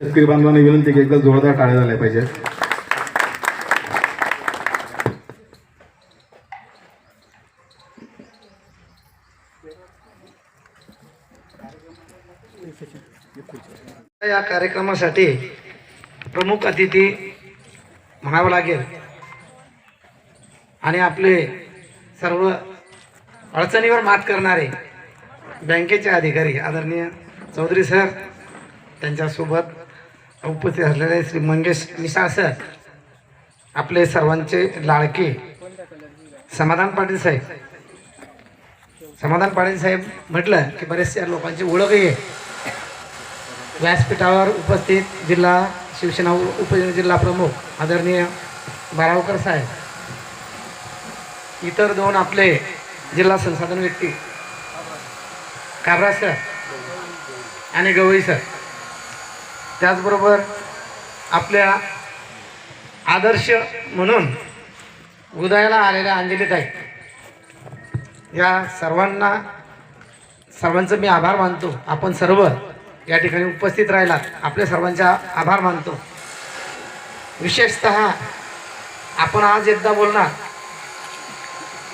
शेतकरी बांधवांना विनंती की एकदा जोरदार टाळ्या झाल्या पाहिजेत. या कार्यक्रमासाठी प्रमुख अतिथी म्हणावं लागेल. आणि आपले सर्व अडचणीवर मात करणारे बँकेचे अधिकारी आदरणीय चौधरी सर त्यांच्यासोबत उपस्थित असलेले श्री मंगेश मिसाळ सर आपले सर्वांचे लाडके. समाधान पाटील साहेब. समाधान पाटील साहेब म्हटलं की बरेचशा लोकांची ओळखही आहे. व्यासपीठावर उपस्थित जिल्हा शिवसेना उप उपजिल्हा प्रमुख आदरणीय बारावकर साहेब. इतर दोन आपले जिल्हा संसाधन व्यक्ती. काबरा सर आणि गवई सर. त्याचबरोबर आपल्या आदर्श म्हणून उदयाला आलेल्या अंजलीताई या सर्वांना सर्वांचं मी आभार मानतो. आपण सर्व या ठिकाणी उपस्थित राहिलात. आपल्या सर्वांचा आभार मानतो. विशेषत आपण आज एकदा बोलणार.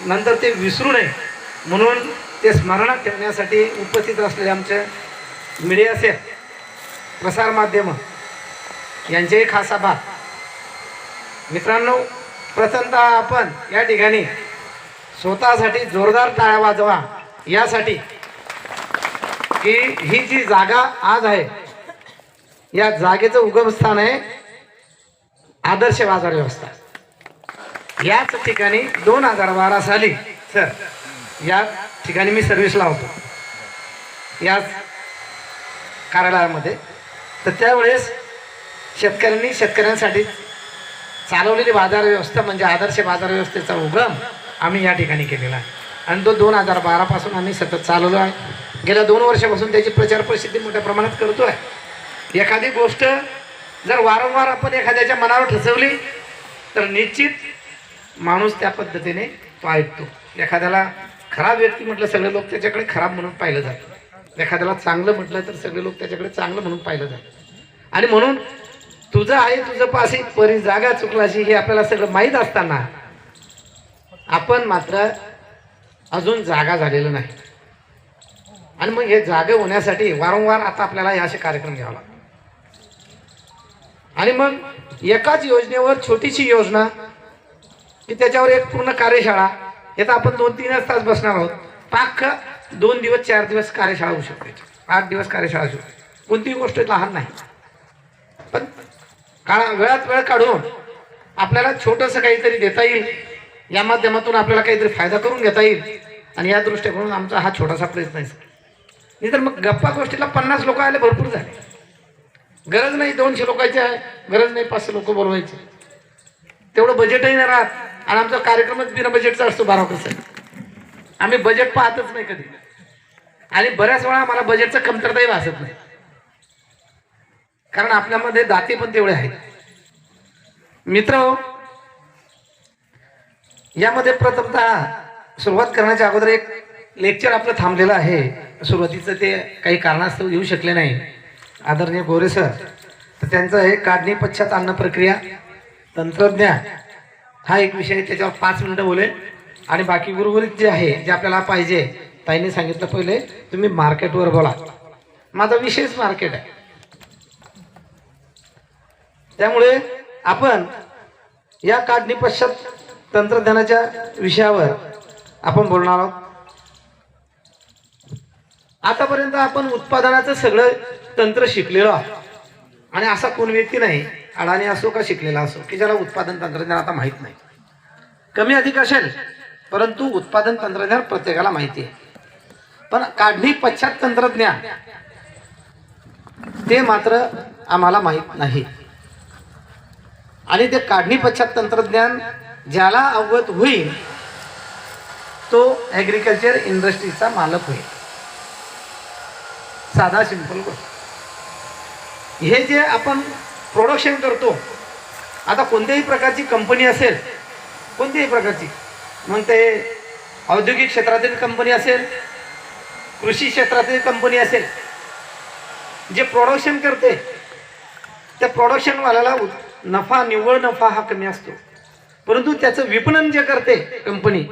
नंतर ते विसरू नये. म्हणून ते स्मरणात ठेवण्यासाठी उपस्थित असलेले आमचे मीडिया असेल प्रसारमाध्यम यांचेही खास आभार मित्रांनो प्रथमतः आपण या ठिकाणी स्वतःसाठी जोरदार टाळ्या वाजवा. यासाठी की ही जी जागा आज आहे या जागेचं उगमस्थान आहे आदर्श बाजार व्यवस्था. याच ठिकाणी दोन हजार बारा साली सर या ठिकाणी मी सर्व्हिसला होतो. याच कार्यालयामध्ये तर त्यावेळेस शेतकऱ्यांनी शेतकऱ्यांसाठी चालवलेली बाजार व्यवस्था म्हणजे आदर्श बाजार व्यवस्थेचा उगम आम्ही या ठिकाणी केलेला आहे. आणि तो दोन हजार बारापासून आम्ही सतत चालवलो आहे. गेल्या दोन वर्षापासून त्याची प्रचार प्रसिद्धी मोठ्या प्रमाणात करतो आहे एखादी गोष्ट जर वारंवार आपण एखाद्याच्या मनावर ठसवली तर निश्चित माणूस त्या पद्धतीने तो ऐकतो. एखाद्याला खराब व्यक्ती म्हटलं सगळे लोक त्याच्याकडे खराब म्हणून पाहिलं जातं. एखाद्याला चांगलं म्हटलं तर सगळे लोक त्याच्याकडे चांगलं म्हणून पाहिलं जातं. आणि म्हणून तुझं आहे तुझं पाशी परी जागा चुकलाशी हे आपल्याला सगळं माहीत असताना आपण मात्र अजून जागा झालेलं नाही. आणि मग हे जागे होण्यासाठी वारंवार आता आपल्याला हे असे कार्यक्रम घ्यावा लागतो आणि मग एकाच योजनेवर छोटीशी योजना की त्याच्यावर एक पूर्ण कार्यशाळा येतं आपण दोन तीनच तास बसणार आहोत. पाक दोन दिवस चार दिवस कार्यशाळा होऊ शकते आठ दिवस कार्यशाळा होऊ शकते कोणतीही गोष्ट लहान नाही. पण काळा वेळात वेळ काढून आपल्याला छोटंसं काहीतरी देता येईल. या माध्यमातून आपल्याला काहीतरी फायदा करून घेता येईल. आणि या दृष्टिकोनातून आमचा हा छोटासा प्रयत्न आहे. नाही तर मग गप्पा गोष्टीला पन्नास लोक आले भरपूर झाले. गरज नाही दोनशे लोकांची आहे गरज नाही पाचशे लोक बोलवायचे. तेवढं बजेटही नाही राहत. आणि आमचा कार्यक्रमच बिना बजेटचा असतो बारा कसं आम्ही बजेट पाहतच नाही कधी. आणि बऱ्याच वेळा मला बजेटचं कमतरताही भासत नाही. कारण आपल्यामध्ये दाते पण तेवढे आहेत. मित्र यामध्ये प्रथमतः सुरुवात करण्याच्या अगोदर एक लेक्चर आपलं थांबलेलं आहे. सुरुवातीचं ते काही कारणास्तव येऊ शकले नाही. आदरणीय गोरे सर तर त्यांचं हे काढणी पश्चात अन्न प्रक्रिया तंत्रज्ञान हा एक विषय त्याच्यावर पाच मिनिटं बोलेल आणि बाकी उर्वरित जे आहे जे आपल्याला पाहिजे ताईने सांगितलं पहिले तुम्ही मार्केटवर बोला. माझा विषयच मार्केट आहे. त्यामुळे आपण या काढणी पश्चात तंत्रज्ञानाच्या विषयावर आपण बोलणार आहोत. आतापर्यंत आपण उत्पादनाचं सगळं तंत्र शिकलेलो आहोत. आणि असा कोण व्यक्ती नाही अडाणी असो का शिकलेला असो की ज्याला उत्पादन तंत्रज्ञान आता माहीत नाही. कमी अधिक असेल परंतु उत्पादन तंत्रज्ञान प्रत्येकाला माहिती आहे. पण काढणी पश्चात तंत्रज्ञान. ते मात्र आम्हाला माहीत नाही. आणि ते काढणी पश्चात तंत्रज्ञान ज्याला अवगत होईल तो ॲग्रिकल्चर इंडस्ट्रीचा मालक होईल. साधा सिंपल गोष्ट. हे जे आपण प्रोडक्शन करतो आता कोणत्याही प्रकारची कंपनी असेल कोणत्याही प्रकारची मग ते औद्योगिक क्षेत्रातील कंपनी असेल कृषी क्षेत्रातील कंपनी असेल जे प्रोडक्शन करते त्या प्रोडक्शनवाल्याला नफा निव्वळ नफा हा कमी असतो. परंतु त्याचं विपणन जे करते कंपनी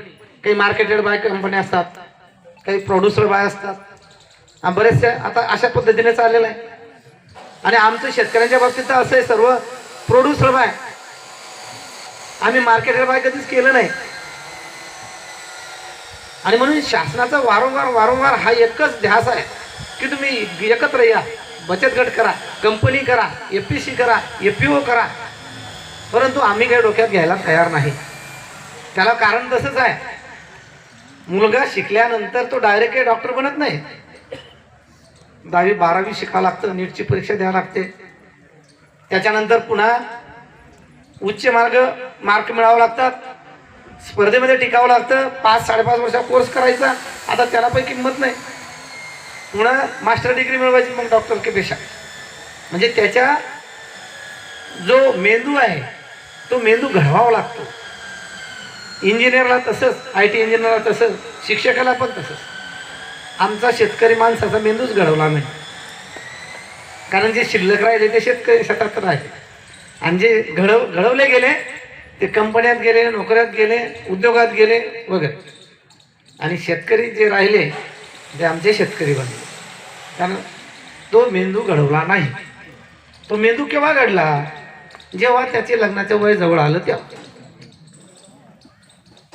काही मार्केटेड बाय कंपन्या असतात काही प्रोड्युसर बाय असतात. बरेचसे आता अशा पद्धतीने चाललेलं आहे. आणि आमचं शेतकऱ्यांच्या बाबतीत तर असं आहे सर्व प्रोड्युसर बाय आम्ही मार्केटेड बाय कधीच केलं नाही. आणि म्हणून शासनाचा वारंवार वारंवार हा एकच ध्यास आहे की तुम्ही एकत्र या. बचत गट करा कंपनी करा एफ पी सी करा एफ पी ओ करा. परंतु आम्ही काही डोक्यात घ्यायला तयार नाही. त्याला कारण तसंच आहे. मुलगा शिकल्यानंतर तो डायरेक्ट काही डॉक्टर बनत नाही. दहावी बारावी शिकावं लागतं नीटची परीक्षा द्यावी लागते. त्याच्यानंतर पुन्हा उच्च मार्ग मार्क मिळावं लागतात. स्पर्धेमध्ये टिकावं लागतं. पाच साडेपाच वर्षा कोर्स करायचा. आता त्याला पण किंमत नाही. पुन्हा मास्टर डिग्री मिळवायची मग डॉक्टर के पेशा म्हणजे त्याच्या जो मेंदू आहे तो मेंदू घडवावा लागतो. इंजिनियरला तसंच आय टी इंजिनियरला तसंच शिक्षकाला पण तसंच. आमचा शेतकरी माणसाचा मेंदूच घडवला नाही. कारण जे शिल्लक राहिले ते शेतकरी शेतात राहिले. आणि जे घडव घडवले गेले ते कंपन्यात गेले नोकऱ्यात गेले उद्योगात गेले वगैरे. आणि शेतकरी जे राहिले ते आमचे शेतकरी बनले. कारण तो मेंदू घडवला नाही. तो मेंदू केव्हा घडला? जेव्हा त्याचे लग्नाचं वय जवळ आलं तेव्हा.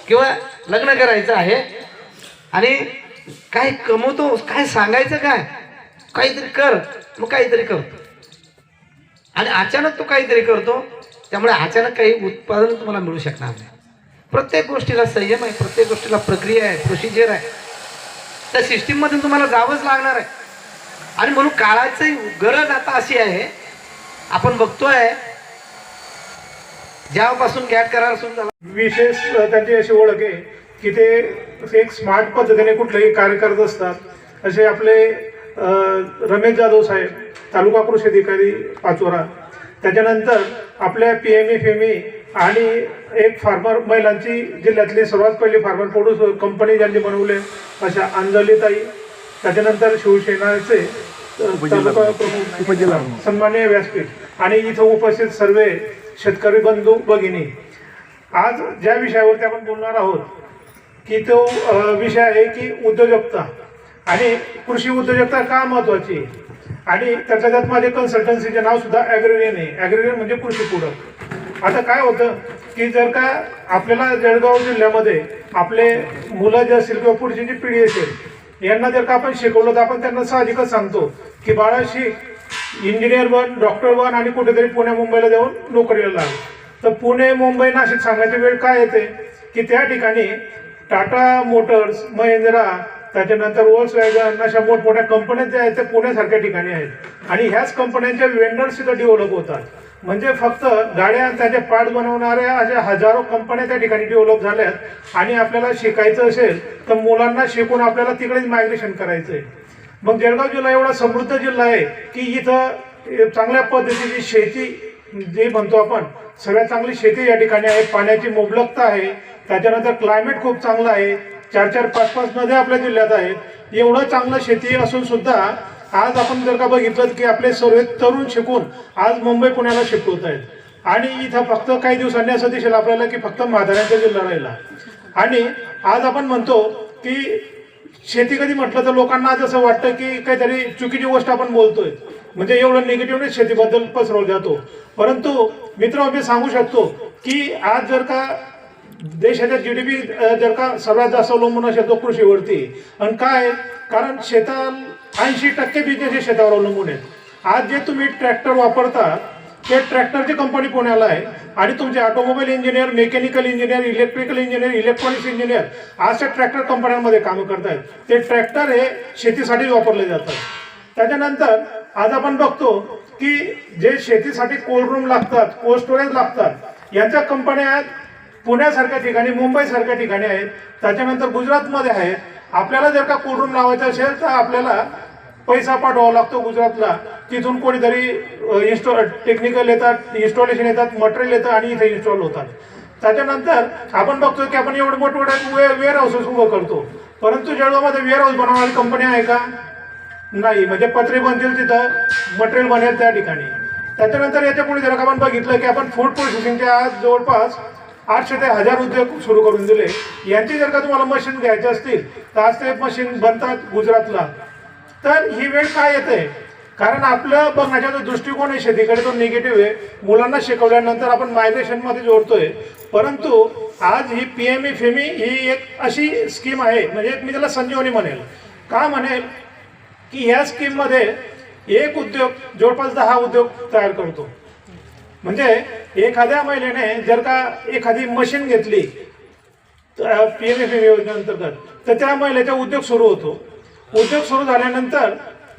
किंवा लग्न करायचं आहे आणि काय कमवतो काय सांगायचं काय? काहीतरी कर मग काहीतरी करतो. आणि अचानक तो काहीतरी करतो त्यामुळे अचानक काही उत्पादन तुम्हाला मिळू शकणार नाही. प्रत्येक गोष्टीला संयम आहे प्रत्येक गोष्टीला प्रक्रिया आहे प्रोसिजर आहे. त्या सिस्टीममधून तुम्हाला जावंच लागणार आहे. आणि म्हणून काळाची गरज आता अशी आहे आपण बघतोय ज्यापासून गॅट करार सुरू झाला. विशेष त्यांची अशी ओळख आहे की ते एक स्मार्ट पद्धतीने कुठलेही कार्य करत असतात. असे आपले रमेश जाधव साहेब तालुका कृषी अधिकारी पाचोरा. त्याच्यानंतर आपल्या पी एम ई फेमी आणि एक फार्मर महिलांची जिल्ह्यातली सर्वात पहिली फार्मर प्रोड्यूस कंपनी ज्यांनी बनवले अशा अंजलीताई त्याच्यानंतर शिवसेनाचे सन्माननीय व्यासपीठ. आणि इथं उपस्थित सर्व शेतकरी बंधू भगिनी. आज ज्या विषयावरती आपण बोलणार आहोत की तो विषय आहे की उद्योजकता. आणि कृषी उद्योजकता का महत्वाची? आणि त्याच्या त्यात माझे कन्सल्टन्सीचे नाव सुद्धा ॲग्रेरियन आहे. ॲग्रेरियन म्हणजे कृषी पूरक. आता काय होतं की जर का आपल्याला जळगाव जिल्ह्यामध्ये आपले मुलं जे असतील किंवा पुढची जी पिढी असेल यांना जर का आपण शिकवलं तर आपण त्यांना साहजिकच सांगतो की बाळा शिक. इंजिनियर बन डॉक्टर बन आणि कुठेतरी पुणे मुंबईला जाऊन नोकरीला लाग. तर पुणे मुंबई नाशिक सांगायची वेळ काय येते? की त्या ठिकाणी टाटा मोटर्स महिंद्रा त्याच्यानंतर वॉल्स वॅगन अशा मोठमोठ्या कंपन्या ज्या आहेत त्या पुण्यासारख्या ठिकाणी आहेत. आणि ह्याच कंपन्यांच्या वेंडर्स तिथं डेव्हलप होतात. म्हणजे फक्त गाड्या त्याचे पार्ट बनवणाऱ्या अशा हजारो कंपन्या त्या ठिकाणी डेव्हलप झाल्यात आणि आपल्याला शिकायचं असेल तर मुलांना शिकून आपल्याला तिकडेच मायग्रेशन करायचं आहे. मग जळगाव जिल्हा एवढा समृद्ध जिल्हा आहे की इथं चांगल्या पद्धतीची शेती जे म्हणतो आपण सगळ्यात चांगली शेती या ठिकाणी आहे. पाण्याची मुबलकता आहे. त्याच्यानंतर क्लायमेट खूप चांगलं आहे. चार चार पाच पाच नद्या आपल्या जिल्ह्यात आहेत. एवढं चांगलं शेती असून सुद्धा आज आपण जर का बघितलं की आपले सर्व तरुण शिकून आज मुंबई पुण्याला शिकवत आहेत. आणि इथं फक्त काही दिवसांनी असं दिसेल आपल्याला की फक्त म्हाताऱ्यांचा जिल्हा राहिला. आणि आज आपण म्हणतो की शेती कधी म्हटलं तर लोकांना आज असं वाटतं की काहीतरी चुकीची गोष्ट आपण बोलतोय. म्हणजे एवढं निगेटिव्हनेस शेतीबद्दल पसरवला जातो. परंतु मित्र मी सांगू शकतो की आज जर का देशाच्या जी डी पी जर का सर्वात जास्त अवलंबून असेल तो कृषीवरती. आणि काय? कारण शेता ऐंशी टक्के बिझनेस हे शेतावर अवलंबून आहेत. आज जे तुम्ही ट्रॅक्टर वापरता ते ट्रॅक्टरची कंपनी पुण्याला आहे. आणि तुमचे automobile engineer mechanical engineer electrical engineer electronics engineer अशा ट्रॅक्टर कंपन्यांमध्ये कामं करतायत. ते ट्रॅक्टर हे शेतीसाठीच वापरले जातात. त्याच्यानंतर आज आपण बघतो की जे शेतीसाठी कोल्ड रूम लागतात कोल्ड स्टोरेज लागतात यांच्या कंपन्या पुण्यासारख्या ठिकाणी मुंबईसारख्या ठिकाणी आहेत. त्याच्यानंतर गुजरातमध्ये आहेत. आपल्याला जर का कोल्ड रूम लावायचं असेल तर आपल्याला पैसा पाठवावा लागतो गुजरातला. तिथून कोणीतरी इन्स्टॉ टेक्निकल येतात इन्स्टॉलेशन येतात मटेरियल येतं आणि इथे इन्स्टॉल होतात. त्याच्यानंतर आपण बघतो की आपण एवढे मोठमोठ्या वे वेअर हाऊसेस उभं करतो. परंतु जळगावमध्ये वेअर हाऊस बनवणारी कंपनी आहे का? नाही. म्हणजे पत्रे बनतील तिथं मटेरियल बनेल त्या ठिकाणी. त्याच्यानंतर याच्यापुढे जर का आपण बघितलं की आपण फूड प्रोसेसिंगच्या आज जवळपास आठशे ते हजार उद्योग सुरू करून दिले. यांची जर का तुम्हाला मशीन घ्यायचे असतील तर आज ते मशीन बनतात गुजरातला. तर ही वेळ काय येते? कारण आपलं बघण्याचा जो दृष्टिकोन आहे शेतीकडे तो निगेटिव्ह आहे. मुलांना शिकवल्यानंतर आपण मायग्रेशनमध्ये जोडतोय. परंतु आज ही पी एम ई फेमी ही एक अशी स्कीम आहे म्हणजे मी त्याला संजीवनी म्हणेल. का म्हणेल? की ह्या स्कीममध्ये एक उद्योग जवळपास दहा उद्योग तयार करतो. म्हणजे एखाद्या महिलेने जर का एखादी मशीन घेतली पी एम एफ एम योजनेअंतर्गत तर त्या महिलेचा उद्योग सुरू होतो. उद्योग सुरू झाल्यानंतर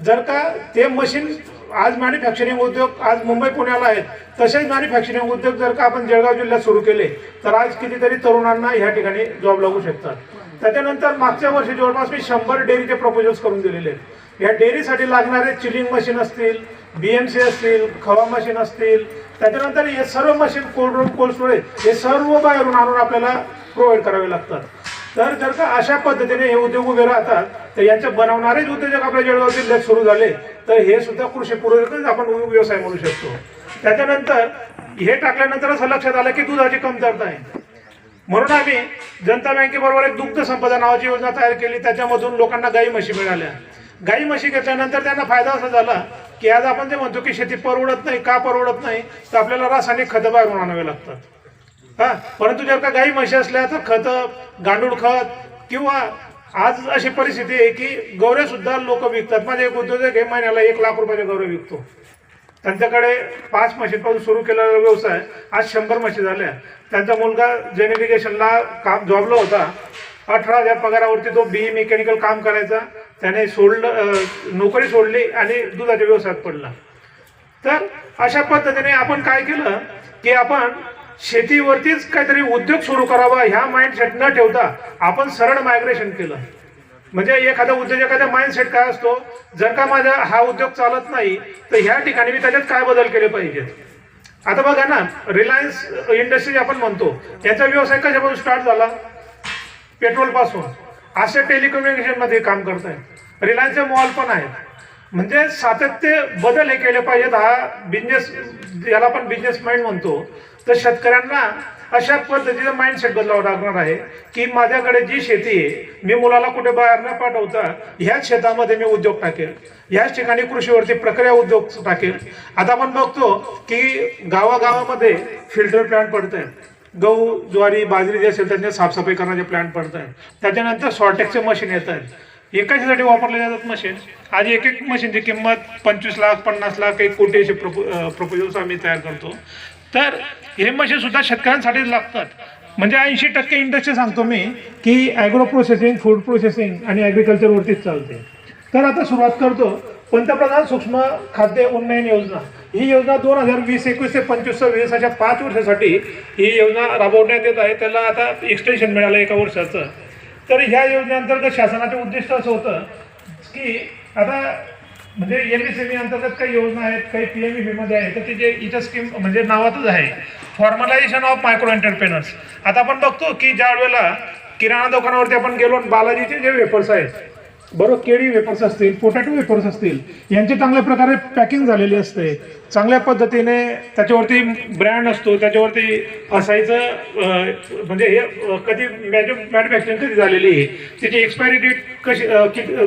जर का ते मशीन आज मॅन्युफॅक्चरिंग उद्योग आज मुंबई पुण्याला आहेत तसेच मॅन्युफॅक्चरिंग उद्योग जर का आपण जळगाव जिल्ह्यात सुरू केले तर आज कितीतरी तरुणांना ह्या ठिकाणी जॉब लागू शकतात. त्याच्यानंतर मागच्या वर्षी जवळपास मी शंभर डेअरीचे प्रपोजल्स करून दिलेले आहेत. या डेअरीसाठी लागणारे चिलिंग मशीन असतील बी एम सी असतील खवा मशीन असतील त्याच्यानंतर हे सर्व machine cold room cold storage हे सर्व बाहेरून आणून आपल्याला प्रोव्हाइड करावे लागतात. तर जर का अशा पद्धतीने हे उद्योग उभे राहतात तर यांचे बनवणारेच उद्योजक आपल्या जळगाव जिल्ह्यात सुरू झाले तर हे सुद्धा कृषी पूरकच आपण व्यवसाय म्हणू शकतो. त्याच्यानंतर हे टाकल्यानंतरच लक्षात आलं की दुधाची कमतरता आहे. म्हणून आम्ही जनता बँकेबरोबर एक दुग्ध संपदा नावाची योजना तयार केली. त्याच्यामधून लोकांना गाई म्हशी मिळाल्या. गाई म्हशी घेतल्यानंतर त्यांना फायदा असा झाला की आज आपण जे म्हणतो की शेती परवडत नाही का परवडत नाही तर आपल्याला रासायनिक खतं बाहेरून आणावे लागतात. हा? परंतु जर का गाई म्हशी असल्या तर खतं गांडूळ खत किंवा आज अशी परिस्थिती आहे की गौरे सुद्धा लोक विकतात. माझे एक उद्योजक हे महिन्याला एक लाख रुपयाचे गौरे विकतो. त्यांच्याकडे पाच म्हशीपासून सुरू केलेला व्यवसाय आज शंभर म्हशी झाल्या त्यांचा मुलगा जेनिफिकेशनला काम जॉबला होता. अठरा हजार पगारावरती तो बी मेकॅनिकल काम करायचा. त्याने सोडलं नोकरी सोडली आणि दुधाच्या व्यवसायात पडला. तर अशा पद्धतीने आपण काय केलं की आपण शेतीवरतीच काहीतरी उद्योग सुरू करावा ह्या माइंडसेट न ठेवता आपण सरळ मायग्रेशन केलं. म्हणजे एखादा उद्योजकाचा माइंडसेट काय असतो? जर का माझा हा उद्योग चालत नाही तर ह्या ठिकाणी मी त्याच्यात काय बदल केले पाहिजेत? आता बघा ना रिलायन्स इंडस्ट्रीज आपण म्हणतो याचा व्यवसाय कशापासून स्टार्ट झाला? पेट्रोलपासून. असे टेलिकम्युनिकेशनमध्ये काम करत आहेत रिलायन्सचे मॉल पण आहेत. म्हणजे सातत्य बदल हे केले पाहिजेत. हा बिझनेस याला आपण बिझनेस माइंड म्हणतो तर शेतकऱ्यांना अशा पद्धतीचं माइंडसेट बदलावं लागणार आहे की माझ्याकडे जी शेती आहे मी मुलाला कुठे बाहेर न पाठवता ह्याच शेतामध्ये मी उद्योग टाकेल. ह्याच ठिकाणी कृषीवरती प्रक्रिया उद्योग टाकेल. आता आपण बघतो की गावागावामध्ये फिल्टर प्लांट पडत आहे गहू ज्वारी बाजरी जे असेल त्यांच्या साफसफाई करण्याचे प्लांट पडत आहेत त्याच्यानंतर सॉर्टेक्सचे मशीन येत आहेत. एकाच्यासाठी वापरले जातात मशीन आज एक एक मशीनची किंमत पंचवीस लाख पन्नास लाख एक कोटी असे प्रपो प्रपोजल्स आम्ही तयार करतो. तर हे मशीन सुद्धा शेतकऱ्यांसाठीच लागतात. म्हणजे ऐंशी टक्के इंडस्ट्री सांगतो मी की ॲग्रो प्रोसेसिंग फूड प्रोसेसिंग आणि ॲग्रिकल्चरवरतीच चालते. तर आता सुरुवात करतो. पंतप्रधान सूक्ष्म खाद्य उन्नयन योजना. ही योजना दोन हजार वीस एकवीस ते पंचवीस वीस अशा पाच वर्षासाठी ही योजना राबवण्यात येत आहे. त्याला आता एक्सटेन्शन मिळालं एका वर्षाचं. तर ह्या योजनेअंतर्गत शासनाचे उद्दिष्ट असं होतं की आता म्हणजे एम एस एम अंतर्गत काही योजना आहेत काही पी एम ई बीमध्ये आहे तर तिचे इथं स्कीम म्हणजे नावातच आहे. फॉर्मलायझेशन ऑफ मायक्रो एंटरप्रेनर्स आता आपण बघतो की ज्या वेळेला किराणा दुकानावरती आपण गेलो बालाजीचे जे वेफर्स आहेत बरोबर केळी वेफर्स असतील पोटॅटो वेफर्स असतील यांची चांगल्या प्रकारे पॅकिंग झालेली असते. चांगल्या पद्धतीने त्याच्यावरती ब्रँड असतो त्याच्यावरती असायचं म्हणजे हे कधी मॅन्यु मॅन्युफॅक्चरिंग कधी झालेली आहे त्याची एक्सपायरी डेट कशी किती-